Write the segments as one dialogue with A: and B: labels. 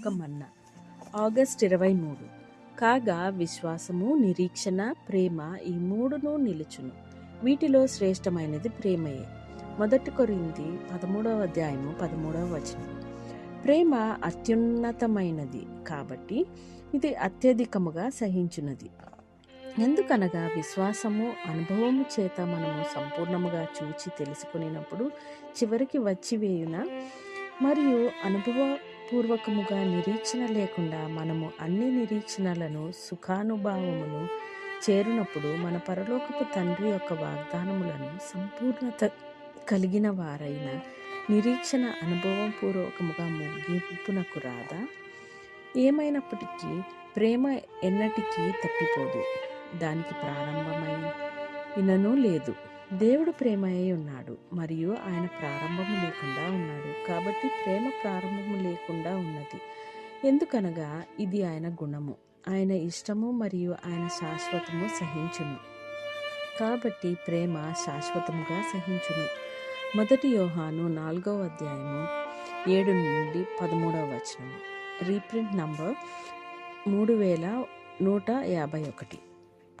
A: ఒక మన్న ఆగస్ట్ ఇరవై మూడు. కాగా విశ్వాసము నిరీక్షణ ప్రేమ ఈ మూడును నిలుచును. వీటిలో శ్రేష్టమైనది ప్రేమయే. మొదటి కొరింది పదమూడవ అధ్యాయము పదమూడవ వచనం. ప్రేమ అత్యున్నతమైనది కాబట్టి ఇది అత్యధికముగా సహించున్నది. ఎందుకనగా విశ్వాసము అనుభవము చేత మనము సంపూర్ణముగా చూచి తెలుసుకునేటప్పుడు చివరికి వచ్చి వేయున? మరియు పూర్వకముగా నిరీక్షణ లేకుండా మనము అన్ని నిరీక్షణలను సుఖానుభావమును చేరినప్పుడు మన పరలోకపు తండ్రి యొక్క వాగ్దానములను సంపూర్ణత కలిగిన వారైన నిరీక్షణ అనుభవం పూర్వకముగా ముగింపునకు రాదా? ఏమైనప్పటికీ ప్రేమ ఎన్నటికీ తప్పిపోదు. దానికి ప్రారంభమై ప్రారంభమైనను లేదు. దేవుడు ప్రేమ అయి ఉన్నాడు మరియు ఆయన ప్రారంభము లేకుండా ఉన్నాడు. కాబట్టి ప్రేమ ప్రారంభము లేకుండా ఉన్నది. ఎందుకనగా ఇది ఆయన గుణము. ఆయన ఇష్టము మరియు ఆయన శాశ్వతము సహించును. కాబట్టి ప్రేమ శాశ్వతముగా సహించును. మొదటి యోహాను నాలుగవ అధ్యాయము ఏడు నుండి పదమూడవ వచనము. రీప్రింట్ నంబర్ మూడు వేల నూట యాభై ఒకటి.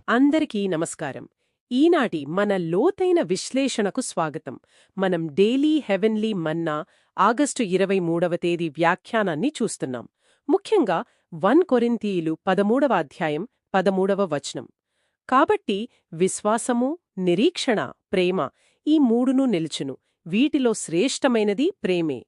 B: అందరికీ నమస్కారం. ఈనాటి మన లోతైన విశ్లేషణకు స్వాగతం. మనం డైలీ హెవెన్లీ మన్నా ఆగస్టు ఇరవై మూడవ తేదీ వ్యాఖ్యానాన్ని చూస్తున్నాం. ముఖ్యంగా వన్ కొరింతీయులు పదమూడవ అధ్యాయం పదమూడవ వచనం. కాబట్టి విశ్వాసము నిరీక్షణ ప్రేమ ఈ మూడును నిలుచును. వీటిలో శ్రేష్టమైనది ప్రేమే.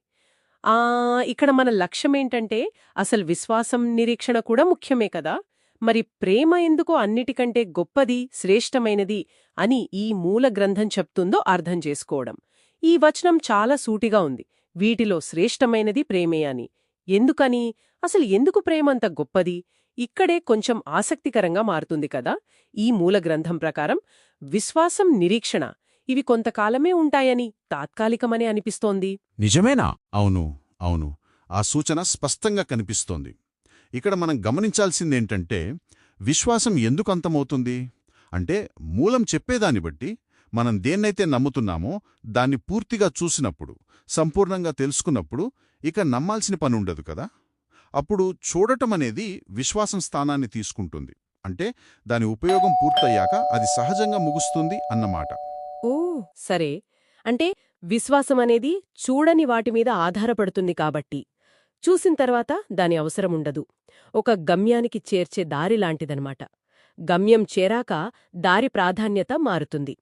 B: ఆ ఇక్కడ మన లక్ష్యమేంటంటే అసలు విశ్వాసం నిరీక్షణ కూడా ముఖ్యమే కదా? మరి ప్రేమ ఎందుకు అన్నిటికంటే గొప్పది శ్రేష్టమైనది అని ఈ మూల గ్రంథం చెప్తుందో అర్థం చేసుకోవడం. ఈ వచనం చాలా సూటిగా ఉంది. వీటిలో శ్రేష్టమైనది ప్రేమే అని. ఎందుకని? అసలు ఎందుకు ప్రేమంత గొప్పది? ఇక్కడే కొంచెం ఆసక్తికరంగా మారుతుంది కదా? ఈ మూల గ్రంథం ప్రకారం విశ్వాసం నిరీక్షణ ఇవి కొంతకాలమే ఉంటాయని తాత్కాలికమనే అనిపిస్తోంది.
C: నిజమేనా? అవును అవును. ఆ సూచన స్పష్టంగా కనిపిస్తోంది. ఇక్కడ మనం గమనించాల్సిందేంటంటే విశ్వాసం ఎందుకు అంతమవుతుంది? అంటే మూలం చెప్పేదాన్ని బట్టి మనం దేన్నైతే నమ్ముతున్నామో దాన్ని పూర్తిగా చూసినప్పుడు సంపూర్ణంగా తెలుసుకున్నప్పుడు ఇక నమ్మాల్సిన పని ఉండదు కదా? అప్పుడు చూడటం అనేది విశ్వాసం స్థానాన్ని తీసుకుంటుంది. అంటే దాని ఉపయోగం పూర్తయ్యాక అది సహజంగా ముగుస్తుంది అన్నమాట.
B: ఓ సరే. అంటే విశ్వాసం అనేది చూడని వాటి మీద ఆధారపడుతుంది కాబట్టి. చూసిన తర్వాత దాని అవసరముండదు. ఒక గమ్యానికి చేర్చే దారి లాంటిదనమాట గమ్యం చేరాక దారి ప్రాధాన్యత మారుతుంది.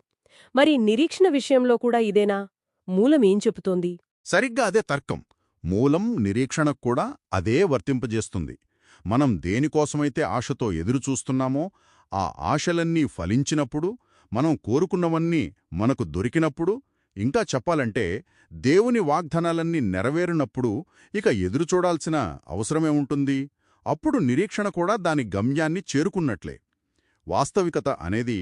B: మరి నిరీక్షణ విషయంలో కూడా ఇదేనా? మూలమేం చెబుతోంది?
C: సరిగ్గా అదే తర్కం. మూలం నిరీక్షణక్కూడా అదే వర్తింపజేస్తుంది. మనం దేనికోసమైతే ఆశతో ఎదురుచూస్తున్నామో ఆ ఆశలన్నీ ఫలించినప్పుడు మనం కోరుకున్నవన్నీ మనకు దొరికినప్పుడు ఇంకా చెప్పాలంటే దేవుని వాగ్దానాలన్నీ నెరవేరినప్పుడు ఇక ఎదురుచూడాల్సిన అవసరమేముంటుంది అప్పుడు నిరీక్షణ కూడా దాని గమ్యాన్ని చేరుకున్నట్లే. వాస్తవికత అనేది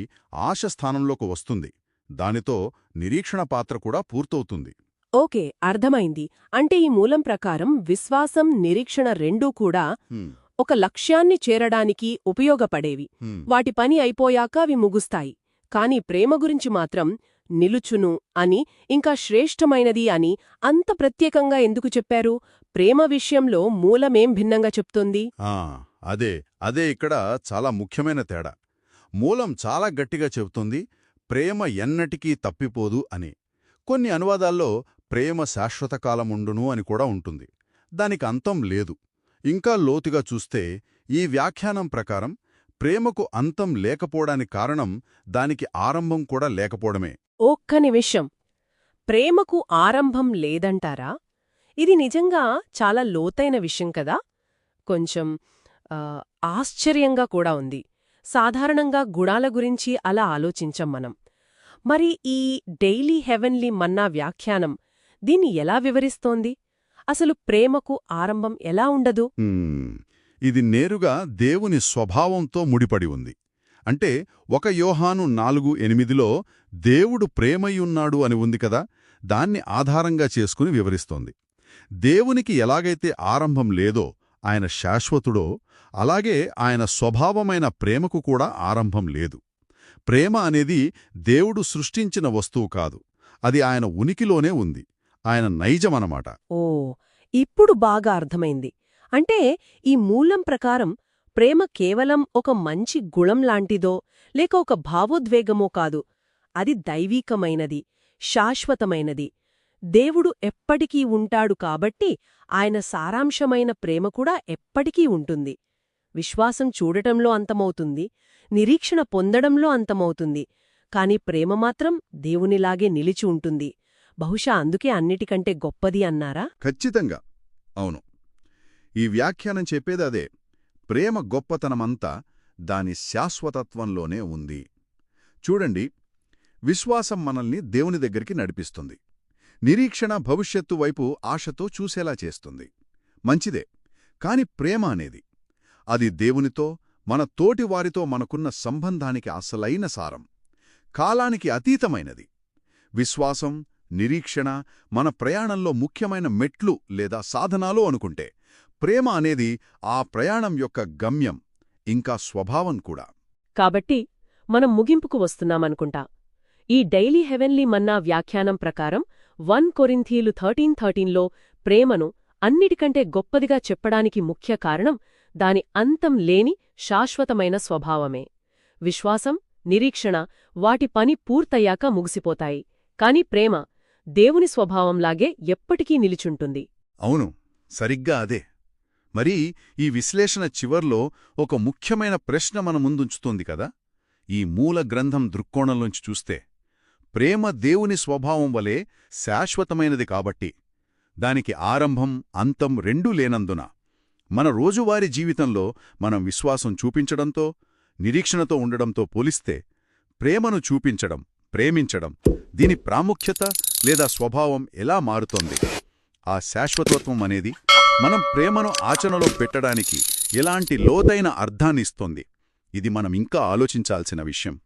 C: ఆశ స్థానంలోకి వస్తుంది. దానితో నిరీక్షణ పాత్ర కూడా పూర్తవుతుంది.
B: ఓకే అర్థమైంది. అంటే ఈ మూలం ప్రకారం విశ్వాసం నిరీక్షణ రెండూ కూడా ఒక లక్ష్యాన్ని చేరడానికి ఉపయోగపడేవి. వాటి పని అయిపోయాక అవి ముగుస్తాయి. కాని ప్రేమ గురించి మాత్రం నిలుచును అని ఇంకా శ్రేష్టమైనది అని అంత ప్రత్యేకంగా ఎందుకు చెప్పారు? ప్రేమ విషయంలో మూలమేం భిన్నంగా చెప్తోంది?
C: ఆ, అదే అదే ఇక్కడ చాలా ముఖ్యమైన తేడా. మూలం చాలా గట్టిగా చెబుతుంది ప్రేమ ఎన్నటికీ తప్పిపోదు అని. కొన్ని అనువాదాల్లో ప్రేమ శాశ్వత కాలముండును అని కూడా ఉంటుంది. దానికి అంతం లేదు. ఇంకా లోతుగా చూస్తే ఈ వ్యాఖ్యానం ప్రకారం ప్రేమకు అంతం లేకపోవడానికి కారణం దానికి ఆరంభం కూడా లేకపోవడమే.
B: ఒక్క నిమిషం. ప్రేమకు ఆరంభం లేదంటారా? ఇది నిజంగా చాలా లోతైన విషయం కదా? కొంచెం ఆశ్చర్యంగా కూడా ఉంది. సాధారణంగా గుణాల గురించి అలా ఆలోచించం మనం. మరి ఈ డైలీ హెవెన్లీ మన్నా వ్యాఖ్యానం దీన్ని ఎలా వివరిస్తోంది? అసలు ప్రేమకు ఆరంభం ఎలా ఉండదు?
C: ఇది నేరుగా దేవుని స్వభావంతో ముడిపడి ఉంది. అంటే ఒక యోహాను నాలుగు ఎనిమిదిలో దేవుడు ప్రేమయున్నాడు అని ఉంది కదా దాన్ని ఆధారంగా చేసుకుని వివరిస్తోంది. దేవునికి ఎలాగైతే ఆరంభం లేదో ఆయన శాశ్వతుడో అలాగే ఆయన స్వభావమైన ప్రేమకు కూడా ఆరంభం లేదు. ప్రేమ అనేది దేవుడు సృష్టించిన వస్తువు కాదు అది ఆయన ఉనికిలోనే ఉంది ఆయన నైజమనమాట
B: ఓ ఇప్పుడు బాగా అర్థమైంది. అంటే ఈ మూలం ప్రకారం ప్రేమ కేవలం ఒక మంచి గుళం లాంటిదో లేక ఒక భావోద్వేగమో కాదు. అది దైవీకమైనది శాశ్వతమైనది. దేవుడు ఎప్పటికీ ఉంటాడు కాబట్టి ఆయన సారాంశమైన ప్రేమ కూడా ఎప్పటికీ ఉంటుంది. విశ్వాసం చూడటంలో అంతమవుతుంది నిరీక్షణ పొందడంలో అంతమవుతుంది. కాని ప్రేమ మాత్రం దేవునిలాగే నిలిచి ఉంటుంది. బహుశా అందుకే అన్నిటికంటే గొప్పది అన్నారా?
C: ఖచ్చితంగా. అవును. ఈ వ్యాఖ్యానం చెప్పేది అదే. ప్రేమ గొప్పతనమంతా దాని శాశ్వతత్వంలోనే ఉంది. చూడండి విశ్వాసం మనల్ని దేవుని దగ్గరికి నడిపిస్తుంది. నిరీక్షణ భవిష్యత్తు వైపు ఆశతో చూసేలా చేస్తుంది. మంచిదే కాని ప్రేమ అనేది అది దేవునితో మన తోటి వారితో మనకున్న సంబంధానికి అసలైన సారం కాలానికి అతీతమైనది. విశ్వాసం నిరీక్షణ మన ప్రయాణంలో ముఖ్యమైన మెట్లు లేదా సాధనాలు అనుకుంటే ప్రేమ అనేది ఆ ప్రయాణం యొక్క గమ్యం ఇంకా స్వభావం కూడా.
B: కాబట్టి మనం ముగింపుకు వస్తున్నామనుకుంటా. ఈ డైలీ హెవెన్లీ మన్నా వ్యాఖ్యానం ప్రకారం వన్ కొరింథీలు థర్టీన్ థర్టీన్లో ప్రేమను అన్నిటికంటే గొప్పదిగా చెప్పడానికి ముఖ్య కారణం దాని అంతం లేని శాశ్వతమైన స్వభావమే. విశ్వాసం నిరీక్షణ వాటి పని పూర్తయ్యాక ముగిసిపోతాయి. కాని ప్రేమ దేవుని స్వభావంలాగే ఎప్పటికీ నిలిచుంటుంది.
C: అవును సరిగ్గా అదే. మరి ఈ విశ్లేషణ చివర్లో ఒక ముఖ్యమైన ప్రశ్న మన ముందుంచుతోంది కదా? ఈ మూల గ్రంథం దృక్కోణంలోంచి చూస్తే ప్రేమ దేవుని స్వభావం వలె శాశ్వతమైనది కాబట్టి. దానికి ఆరంభం అంతం రెండూ లేనందున మన రోజువారీ జీవితంలో మనం విశ్వాసం చూపించడంతో నిరీక్షణతో ఉండడంతో పోలిస్తే ప్రేమను చూపించడం ప్రేమించడం దీని ప్రాముఖ్యత లేదా స్వభావం ఎలా మారుతోంది? ఆ శాశ్వతత్వం అనేది మనం ప్రేమను ఆచరణలో పెట్టడానికి ఎలాంటి లోతైన అర్థాన్నిస్తోంది ఇది మనం ఇంకా ఆలోచించాల్సిన విషయం.